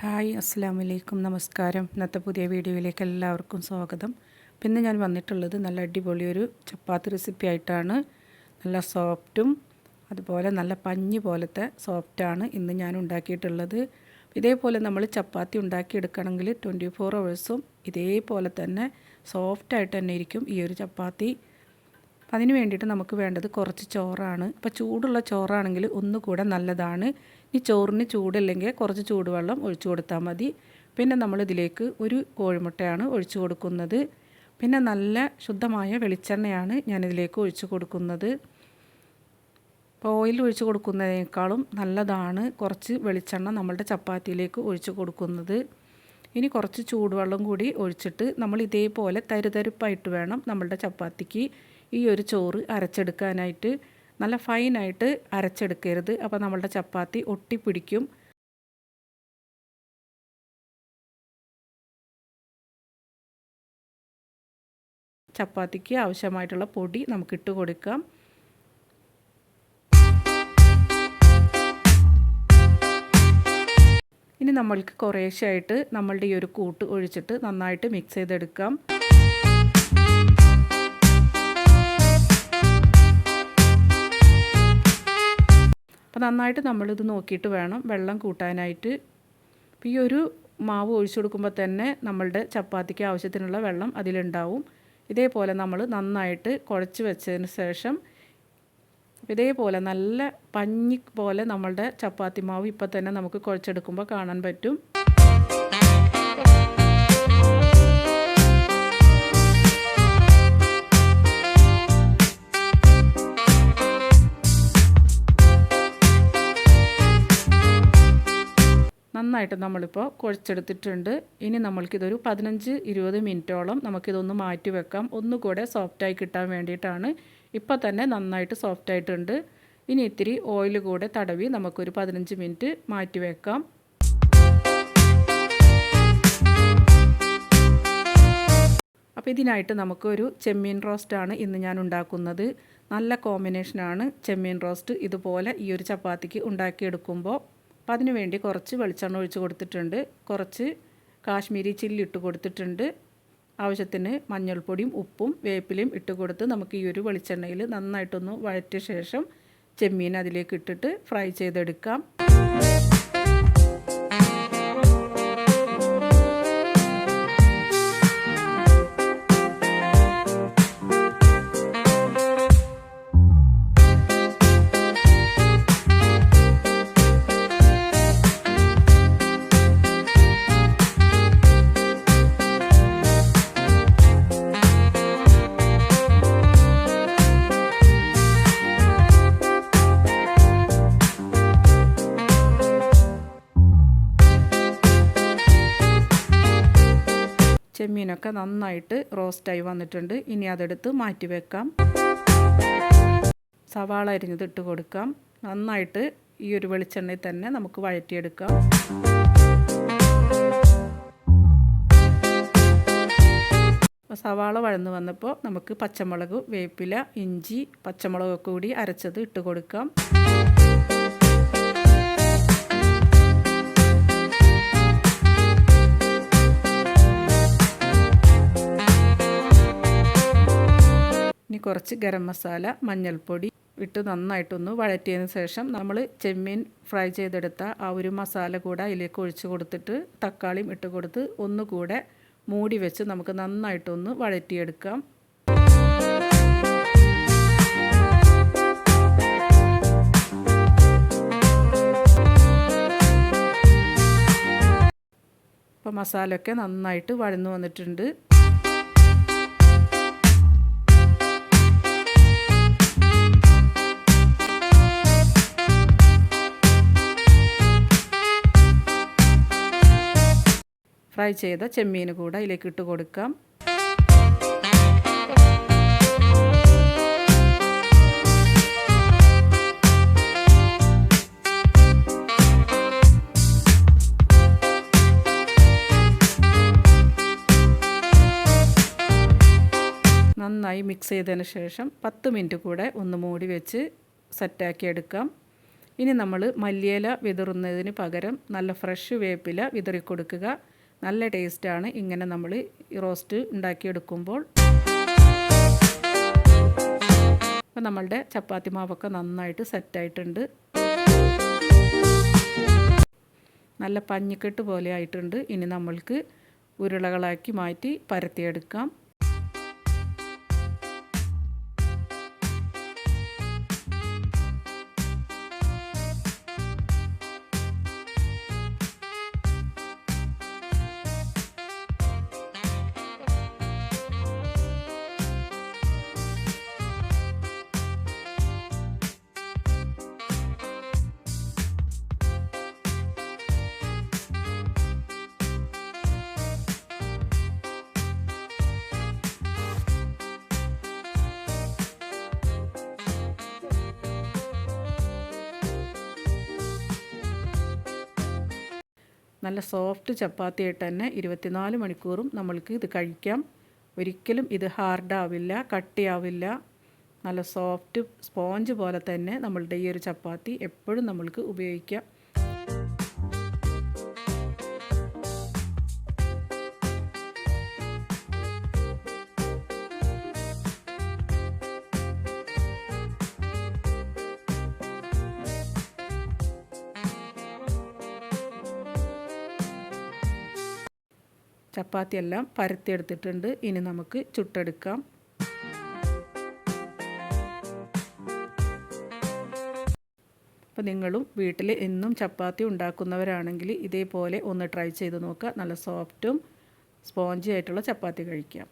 Hi അസ്സാം വലൈക്കും നമസ്കാരം. ഇന്നത്തെ പുതിയ വീഡിയോയിലേക്ക് എല്ലാവർക്കും സ്വാഗതം. പിന്നെ ഞാൻ വന്നിട്ടുള്ളത് നല്ല അടിപൊളി ഒരു ചപ്പാത്തി റെസിപ്പി ആയിട്ടാണ്. നല്ല സോഫ്റ്റും അതുപോലെ നല്ല പഞ്ഞ് പോലത്തെ സോഫ്റ്റാണ് ഇന്ന് ഞാൻ ഉണ്ടാക്കിയിട്ടുള്ളത്. ഇതേപോലെ നമ്മൾ ചപ്പാത്തി ഉണ്ടാക്കിയെടുക്കണമെങ്കിൽ ട്വന്റി ഫോർ അവേഴ്സും ഇതേപോലെ തന്നെ സോഫ്റ്റായിട്ട് തന്നെ ഇരിക്കും ഈ ഒരു ചപ്പാത്തി. അതിന് വേണ്ടിയിട്ട് നമുക്ക് വേണ്ടത് കുറച്ച് ചോറാണ്. ഇപ്പോൾ ചൂടുള്ള ചോറാണെങ്കിൽ ഒന്നുകൂടെ നല്ലതാണ്. ഈ ചോറിന് ചൂടില്ലെങ്കിൽ കുറച്ച് ചൂടുവെള്ളം ഒഴിച്ചു കൊടുത്താൽ മതി. പിന്നെ നമ്മൾ ഇതിലേക്ക് ഒരു കോഴിമുട്ടയാണ് ഒഴിച്ചു കൊടുക്കുന്നത്. പിന്നെ നല്ല ശുദ്ധമായ വെളിച്ചെണ്ണയാണ് ഞാനിതിലേക്ക് ഒഴിച്ചു കൊടുക്കുന്നത്. ഇപ്പോൾ ഓയിൽ ഒഴിച്ചു കൊടുക്കുന്നതിനേക്കാളും നല്ലതാണ് കുറച്ച് വെളിച്ചെണ്ണ നമ്മളുടെ ചപ്പാത്തിയിലേക്ക് ഒഴിച്ചു കൊടുക്കുന്നത്. ഇനി കുറച്ച് ചൂടുവെള്ളം കൂടി ഒഴിച്ചിട്ട് നമ്മൾ ഇതേപോലെ തരുതരുപ്പായിട്ട് വേണം നമ്മളുടെ ചപ്പാത്തിക്ക്. ഈ ഒരു ചോറ് അരച്ചെടുക്കാനായിട്ട് നല്ല ഫൈനായിട്ട് അരച്ചെടുക്കരുത്. അപ്പോൾ നമ്മളുടെ ചപ്പാത്തി ഒട്ടിപ്പിടിക്കും ചപ്പാത്തിക്ക് ആവശ്യമായിട്ടുള്ള പൊടി നമുക്ക് ഇട്ട് കൊടുക്കാം. ഇനി നമ്മൾക്ക് കുറേശ്ശായിട്ട് നമ്മളുടെ ഈ ഒരു കൂട്ട് ഒഴിച്ചിട്ട് നന്നായിട്ട് മിക്സ് ചെയ്തെടുക്കാം. അപ്പോൾ നന്നായിട്ട് നമ്മളിത് നോക്കിയിട്ട് വേണം വെള്ളം കൂട്ടാനായിട്ട്. ഈ ഒരു മാവ് ഒഴിച്ചു കൊടുക്കുമ്പോൾ തന്നെ നമ്മളുടെ ചപ്പാത്തിക്ക് ആവശ്യത്തിനുള്ള വെള്ളം അതിലുണ്ടാവും. ഇതേപോലെ നമ്മൾ നന്നായിട്ട് കുഴച്ച് വെച്ചതിന് ശേഷം ഇതേപോലെ നല്ല പഞ്ഞി പോലെ നമ്മളുടെ ചപ്പാത്തി മാവ് ഇപ്പോൾ തന്നെ നമുക്ക് കുഴച്ചെടുക്കുമ്പോൾ കാണാൻ പറ്റും. നന്നായിട്ട് നമ്മളിപ്പോൾ കുഴച്ചെടുത്തിട്ടുണ്ട്. ഇനി നമ്മൾക്കിതൊരു പതിനഞ്ച് ഇരുപത് മിനിറ്റോളം നമുക്കിതൊന്ന് മാറ്റി വെക്കാം. ഒന്നുകൂടെ സോഫ്റ്റായി കിട്ടാൻ വേണ്ടിയിട്ടാണ് ഇപ്പോൾ തന്നെ നന്നായിട്ട് സോഫ്റ്റ് ആയിട്ടുണ്ട് ഇനി ഇത്തിരി ഓയിൽ കൂടെ തടവി നമുക്കൊരു പതിനഞ്ച് മിനിറ്റ് മാറ്റി വെക്കാം. അപ്പോൾ ഇതിനായിട്ട് നമുക്കൊരു ചെമ്മീൻ റോസ്റ്റാണ് ഇന്ന് ഞാൻ ഉണ്ടാക്കുന്നത്. നല്ല കോമ്പിനേഷനാണ് ചെമ്മീൻ റോസ്റ്റ് ഇതുപോലെ ഈ ഒരു ചപ്പാത്തിക്ക് ഉണ്ടാക്കിയെടുക്കുമ്പോൾ അപ്പോൾ അതിന് വേണ്ടി കുറച്ച് വെളിച്ചെണ്ണ ഒഴിച്ച് കൊടുത്തിട്ടുണ്ട്. കുറച്ച് കാശ്മീരി ചില്ലി ഇട്ട് കൊടുത്തിട്ടുണ്ട്. ആവശ്യത്തിന് മഞ്ഞൾപ്പൊടിയും ഉപ്പും വേപ്പിലയും ഇട്ട് കൊടുത്ത് നമുക്ക് ഈ ഒരു വെളിച്ചെണ്ണയിൽ നന്നായിട്ടൊന്ന് വഴറ്റിയ ശേഷം ചെമ്മീൻ അതിലേക്ക് ഇട്ടിട്ട് ഫ്രൈ ചെയ്തെടുക്കാം. ചെമ്മീനൊക്കെ നന്നായിട്ട് റോസ്റ്റായി വന്നിട്ടുണ്ട്. ഇനി അതെടുത്ത് മാറ്റി വെക്കാം. സവാള അരിഞ്ഞത് ഇട്ട് കൊടുക്കാം. നന്നായിട്ട് ഈ ഒരു വെളിച്ചെണ്ണയിൽ തന്നെ നമുക്ക് വഴറ്റിയെടുക്കാം. സവാള വഴന്ന് വന്നപ്പോൾ നമുക്ക് പച്ചമുളക് വേപ്പില ഇഞ്ചി പച്ചമുളകൊക്കെ കൂടി അരച്ചത് ഇട്ട് കൊടുക്കാം. ഇനി കുറച്ച് ഗരം മസാല മഞ്ഞൾപ്പൊടി ഇട്ട് നന്നായിട്ടൊന്ന് വഴറ്റിയതിന് ശേഷം നമ്മൾ ചെമ്മീൻ ഫ്രൈ ചെയ്തെടുത്ത ആ ഒരു മസാല കൂടെ അതിലേക്ക് ഒഴിച്ച് കൊടുത്തിട്ട് തക്കാളിയും ഇട്ട് കൊടുത്ത് ഒന്നുകൂടെ മൂടി വെച്ച് നമുക്ക് നന്നായിട്ടൊന്ന് വഴറ്റിയെടുക്കാം. അപ്പോൾ മസാലയൊക്കെ നന്നായിട്ട് വഴന്നു വന്നിട്ടുണ്ട്. ഫ്രൈ ചെയ്ത ചെമ്മീൻ കൂടെ ഇതിലേക്ക് ഇട്ട് കൊടുക്കാം. നന്നായി മിക്സ് ചെയ്തതിന് ശേഷം പത്ത് മിനിറ്റ് കൂടെ ഒന്ന് മൂടി വെച്ച് സെറ്റാക്കി എടുക്കാം. ഇനി നമ്മൾ മല്ലിയില വിതറുന്നതിന് പകരം നല്ല ഫ്രഷ് വേപ്പില വിതറി കൊടുക്കുക നല്ല ടേസ്റ്റാണ് ഇങ്ങനെ നമ്മൾ റോസ്റ്റ് ഉണ്ടാക്കിയെടുക്കുമ്പോൾ. അപ്പോൾ നമ്മളുടെ ചപ്പാത്തി മാവൊക്കെ നന്നായിട്ട് സെറ്റായിട്ടുണ്ട്. നല്ല പഞ്ഞിക്കെട്ട് പോലെ ആയിട്ടുണ്ട്. ഇനി നമ്മൾക്ക് ഉരുളകളാക്കി മാറ്റി പരത്തിയെടുക്കാം. നല്ല സോഫ്റ്റ് ചപ്പാത്തി ആയിട്ട് തന്നെ ഇരുപത്തിനാല് മണിക്കൂറും നമ്മൾക്ക് ഇത് കഴിക്കാം. ഒരിക്കലും ഇത് ഹാർഡാവില്ല കട്ടിയാവില്ല. നല്ല സോഫ്റ്റ് സ്പോഞ്ച് പോലെ തന്നെ നമ്മളുടെ ഈ ഒരു ചപ്പാത്തി എപ്പോഴും നമ്മൾക്ക് ഉപയോഗിക്കാം. ചപ്പാത്തിയെല്ലാം പരത്തിയെടുത്തിട്ടുണ്ട്. ഇനി നമുക്ക് ചുട്ടെടുക്കാം. അപ്പോൾ നിങ്ങളും വീട്ടിൽ എന്നും ചപ്പാത്തി ഉണ്ടാക്കുന്നവരാണെങ്കിൽ ഇതേപോലെ ഒന്ന് ട്രൈ ചെയ്ത് നോക്കുക. നല്ല സോഫ്റ്റും സ്പോഞ്ചി ആയിട്ടുള്ള ചപ്പാത്തി കഴിക്കാം.